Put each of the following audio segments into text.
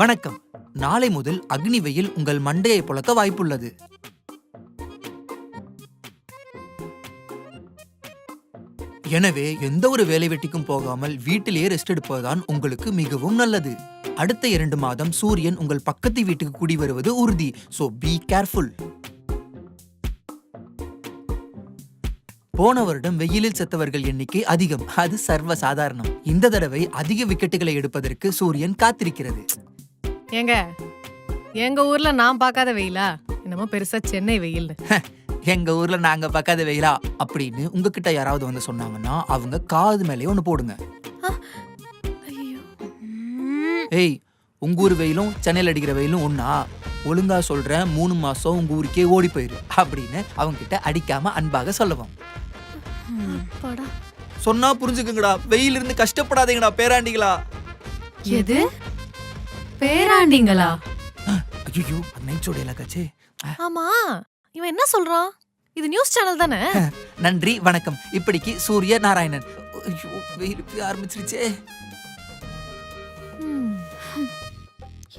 வணக்கம். நாளை முதல் அக்னி வெயில் உங்கள் மண்டையை புழக்க வாய்ப்புள்ளது. எனவே எந்த ஒரு வேலை வெட்டிக்கும் போகாமல் வீட்டிலேயே ரெஸ்ட் எடுப்பதுதான் உங்களுக்கு மிகவும் நல்லது. அடுத்த இரண்டு மாதம் சூரியன் உங்கள் பக்கத்து வீட்டுக்கு குடி வருவது உறுதி. சோ பி கேர்ஃபுல் போன வருடம் வெயிலில் செத்தவர்கள் எண்ணிக்கை அதிகம். அது சர்வ சாதாரணம். இந்த தடவை அதிக விக்கெட்டுகளை எடுப்பதற்கு சூரியன் காத்திருக்கிறது. ஏங்க எங்க ஊர்ல நான் பார்க்காத வெயிலா? என்னமோ பெருசா சென்னை வெயில். எங்க ஊர்ல நாங்க பார்க்காத வெயிலா? அப்படின்னு உங்ககிட்ட யாராவது வந்து சொன்னாங்கன்னா அவங்க காது மேலேயே ஒண்ணு போடுங்க. ஏய் உங்க ஊர் வெயிலும் சென்னையில் அடிக்கிற வெயிலும் ஒண்ணா? ஒழுங்கா சொல்றேன் மூணு மாசம் உங்க ஊருக்கே ஓடி போயிரு அப்படின்னு அவங்க கிட்ட அடிக்காம அன்பாக சொல்லுவோம். சொன்னா புரிஞ்சுக்குங்கடா வெயில் இருந்து கஷ்டப்படாதீங்கடா பேராண்டிகளா. எது? பேராண்டிங்களா? ஐயோ நைச்சோட இலக்காச்சே. ஆமா இவன் என்ன சொல்றான்? இது நியூஸ் சேனல் தானே? நன்றி வணக்கம். இப்படிக்கு சூரிய நாராயணன். ஐயோ வெயில் ஆரம்பிச்சிருச்சே.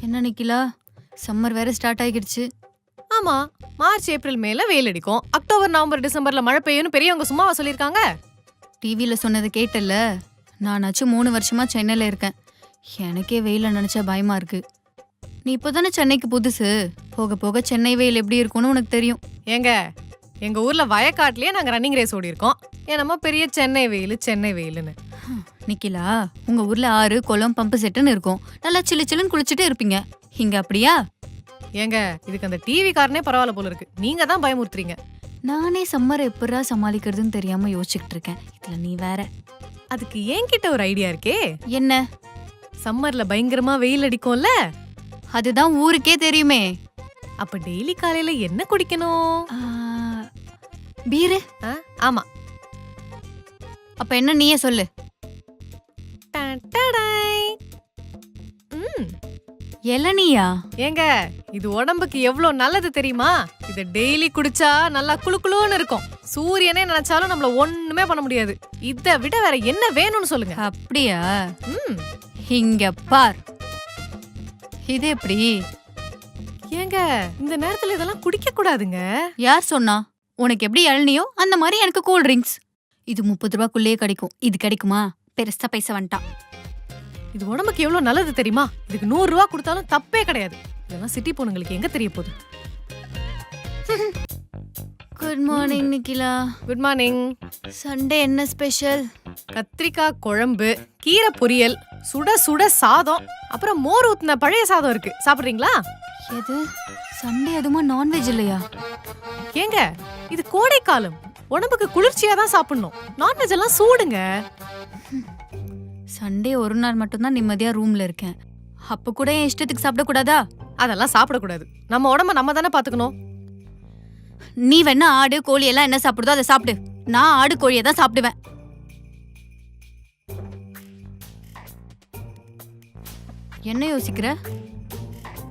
என்ன நிக்கிலா? சம்மர் வேற ஸ்டார்ட் ஆகிடுச்சு. ஆமா மார்ச் ஏப்ரல் மேல வெயில் அடிக்கும். அக்டோபர் நவம்பர் டிசம்பர்ல மழை பெய்யும்னு பெரியவங்க சும்மாவா சொல்லியிருக்காங்க? டிவியில சொன்னதை கேட்டல்ல. நானாச்சும் மூணு வருஷமா சென்னையில இருக்கேன். எனக்கே வெயில நினைச்சா பயமா இருக்கு. நீ இப்போதானே சென்னைக்கு புதுசு? போக போக சென்னை வெயில் எப்படி இருக்கும்னு உனக்கு தெரியும். ஏங்க எங்க ஊர்ல வயக்காட்டுலயே நாங்க ரன்னிங் ரேஸ் ஓடி இருக்கோம் என்னமோ பெரிய சென்னை வெயில் சென்னை வெயிலுன்னு. நிக்கிலா உங்க ஊர்ல ஆறு குளம் பம்பு செட்டுன்னு இருக்கும். நல்லா சில்லு சில்லுன்னு குளிச்சுட்டு இருப்பீங்க. இங்க அப்படியா? ஏங்க இதுக்கு அந்த டிவி காரனே பரவாயில்ல போல இருக்கு. நீங்க தான் பயமுறுத்துறீங்க. நானே சம்மரை எப்படா சமாளிக்கிறதுன்னு தெரியாம யோசிச்சுக்கிட்டு இருக்கேன். இதுல நீ வேற. அதுக்கு என்கிட்ட ஒரு ஐடியா இருக்கே. என்ன? சம்மர்ல பயங்கரமா வெயில் அடிக்கும்ல? அதுதான் ஊருக்கே தெரியுமே. அப்ப டெய்லி காலையில என்ன குடிக்கணும்? பீரு? ஆமா. அப்ப என்ன நீயே சொல்லு. இளநியா? ஏங்க இது உடம்புக்கு எவ்வளவு நல்லது தெரியுமா? இத டெய்லி குடிச்சா நல்லா குளு குளுன்னு இருக்கும். சூரியனே நினைச்சாலும் நம்மள ஒண்ணுமே பண்ண முடியாது. இத விட வேற என்ன வேணும்னு சொல்லுங்க. அப்படியா? ம், இங்க பார். இது எப்படி? ஏங்க இந்த நேரத்துல இதெல்லாம் குடிக்க கூடாதுங்க. யார் சொன்னா? உனக்கு எப்படி இளநியோ அந்த மாதிரி எனக்கு கூல் ட்ரிங்க்ஸ் இது முப்பது ரூபாய்க்குள்ளேயே கிடைக்கும். இது கிடைக்குமா? பெருசா பைசா வந்துட்டான் இது உடம்புக்கு எவ்வளவு நல்லது தெரியுமா? இதுக்கு நூறு ரூபா கொடுத்தாலும் தப்பே கிடையாது. இதெல்லாம் சிட்டி பொண்ணுங்களுக்கு எங்க தெரிய போகுது? Good morning Nikhila. Good morning Sunday என்ன ஸ்பெஷல் கத்திரிக்காய் குழம்பு கீரை பொரியல் சுட சுட சாதம். அப்புறம் மோர் ஊத்துன பழைய சாதம் இருக்கு. சாப்பிடுறீங்களா? எது? சண்டே அதுமா நான்வெஜ் இல்லையா? ஏங்க இது கோடை காலம் உடம்புக்கு குளிர்ச்சியா தான் சாப்பிடணும். நான்வெஜ் எல்லாம் சூடுங்க. சண்டே ஒரு நாள் மட்டும்தான் நிம்மதியா ரூம்ல இருக்கேன். அப்ப கூட என் இஷ்டத்துக்கு சாப்பிடக்கூடாதா அதெல்லாம் சாப்பிடக்கூடாது. நம்ம உடம்ப நம்ம தானே பாத்துக்கணும். நீ வேணா ஆடு கோழி எல்லாம் என்ன சாப்பிடுதோ அதை சாப்பிடு. நான் ஆடு கோழியை தான் சாப்பிடுவேன். என்ன யோசிக்கிற?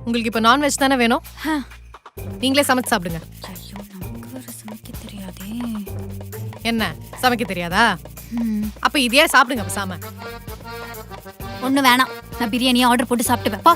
உங்களுக்கு இப்ப நான்வெஜ் தானே வேணும். நீங்களே சமைச்சு சாப்பிடுங்க. ஐயோ நமக்கு வேற சமைக்க தெரியாதே. என்ன? சமைக்க தெரியாதா? அப்ப இதையே சாப்பிடுங்க பேசாம ஒண்ணு வேணாம். நான் பிரியாணியை ஆர்டர் போட்டு சாப்பிட்டுவேன் பா.